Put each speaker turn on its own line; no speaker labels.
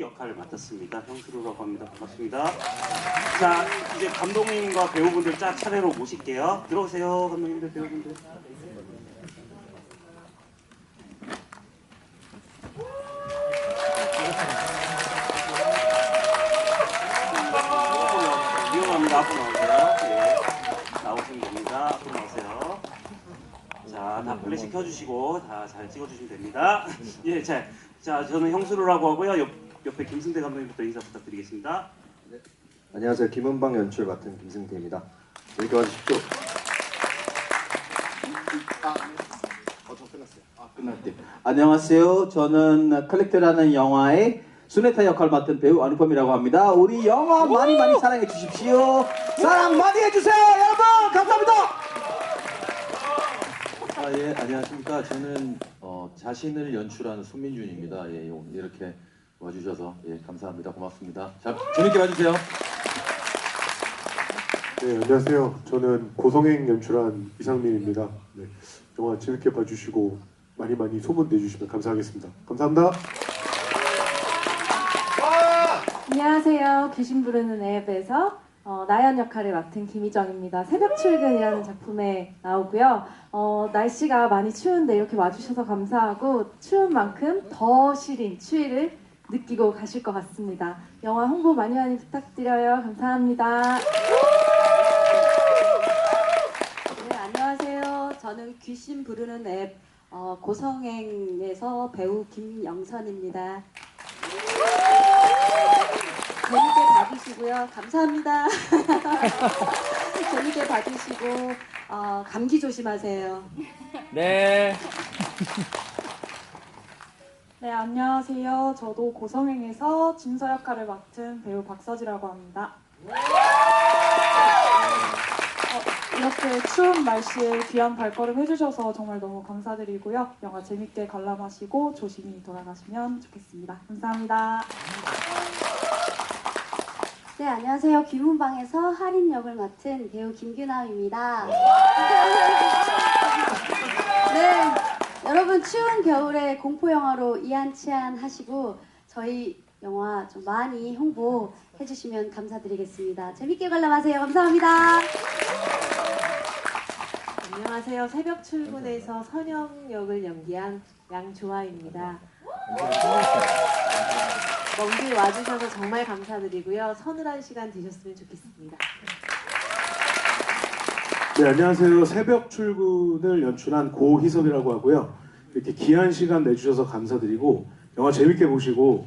휘 역할을 맡았습니다. 형수로라고 합니다. 반갑습니다. 자, 이제 감독님과 배우분들 짝 차례로 모실게요. 들어오세요, 감독님들, 배우분들. 예. 나오시면 됩니다. 앞으로 나오세요. 자, 다 플래시 켜주시고 다 잘 찍어주시면 됩니다. 예, 자, 자, 저는 형수로라고 하고요. 옆, 옆에 김승대 감독님부터 인사 부탁드리겠습니다.
안녕하세요. 김은방 연출 맡은 김승태입니다. 재밌게 봐주십시오. 어, 저 끝났어요.
아, 끝났대. 안녕하세요. 저는 컬렉터라는 영화의 수네타 역할 맡은 배우 안우범이라고 합니다. 우리 영화 많이 많이 사랑해 주십시오. 사랑 많이 해주세요, 여러분. 감사합니다.
아, 예, 안녕하십니까. 저는 어, 자신을 연출하는 손민준입니다. 예, 이렇게 와주셔서 예, 감사합니다. 고맙습니다. 자, 재밌게 봐주세요.
네, 안녕하세요. 저는 고성행 연출한 이상민입니다. 네, 영화 재밌게 봐주시고 많이 많이 소문 내주시면 감사하겠습니다. 감사합니다.
안녕하세요. 귀신 부르는 앱에서 어, 나연 역할을 맡은 김희정입니다. 새벽 출근이라는 작품에 나오고요. 어, 날씨가 많이 추운데 이렇게 와주셔서 감사하고 추운 만큼 더 시린 추위를 느끼고 가실 것 같습니다. 영화 홍보 많이 많이 부탁드려요. 감사합니다.
네, 안녕하세요. 저는 귀신 부르는 앱 어, 고성행에서 배우 김영선입니다. 재밌게 봐주시고요. 감사합니다. 재밌게 봐주시고 어, 감기 조심하세요.
네.
네, 안녕하세요. 저도 고성행에서 진서 역할을 맡은 배우 박서지라고 합니다. 어, 이렇게 추운 날씨에 귀한 발걸음 해주셔서 정말 너무 감사드리고요. 영화 재밌게 관람하시고 조심히 돌아가시면 좋겠습니다. 감사합니다.
네, 안녕하세요. 귀문방에서 할인 역을 맡은 배우 김규남입니다. 네, 여러분 추운 겨울에 공포 영화로 이안치안 하시고 저희 영화 좀 많이 홍보해 주시면 감사드리겠습니다. 재밌게 관람하세요. 감사합니다.
안녕하세요. 새벽 출근에서 선영 역을 연기한 양조아입니다. 먼길 와주셔서 정말 감사드리고요. 서늘한 시간 되셨으면 좋겠습니다.
네, 안녕하세요. 새벽 출근을 연출한 고희석이라고 하고요. 이렇게 귀한 시간 내주셔서 감사드리고 영화 재밌게 보시고